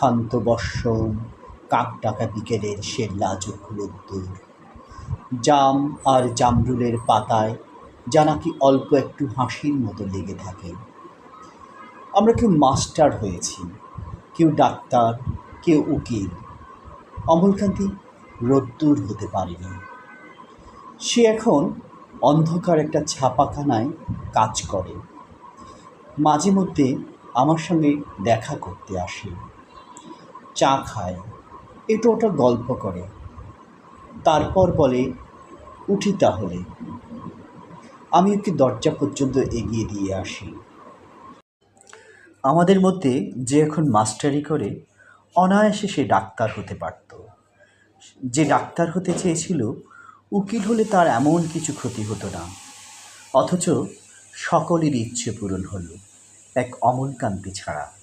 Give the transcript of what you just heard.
ক্ষান্ত বর্ষণ কাক ডাকা বিকেলের সে লাজুক রোদ্দুর। জাম আর জামরুলের পাতায় যা নাকি অল্প একটু হাসির মতো লেগে থাকে। আমরা কেউ মাস্টার হয়েছি, কেউ ডাক্তার, কেউ উকিল। অমলকান্তি রোদ্দুর হতে পারেনি। সে এখন অন্ধকার একটা ছাপাখানায় কাজ করে। মাঝে মধ্যে আমার সঙ্গে দেখা করতে আসে। চা খায়। এটা ওটা গল্প করে। তারপর বলে, উঠি তাহলে। আমি ওকে দরজা পর্যন্ত এগিয়ে দিয়ে আসি। আমাদের মধ্যে যে এখন মাস্টারি করে, অনায়াসে সে ডাক্তার হতে পারত। যে ডাক্তার হতে চেয়েছিল, উকিল হলে তার এমন কিছু ক্ষতি হতো না। অথচ সকলের ইচ্ছে পূরণ হলো এক অমলকান্তি ছাড়া।